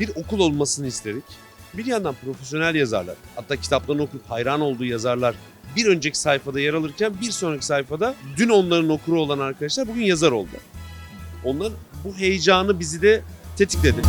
bir okul olmasını istedik. Bir yandan profesyonel yazarlar, hatta kitaplarını okuyup hayran olduğu yazarlar bir önceki sayfada yer alırken bir sonraki sayfada dün onların okuru olan arkadaşlar bugün yazar oldu. Onlar bu heyecanı bizi de tetikledi.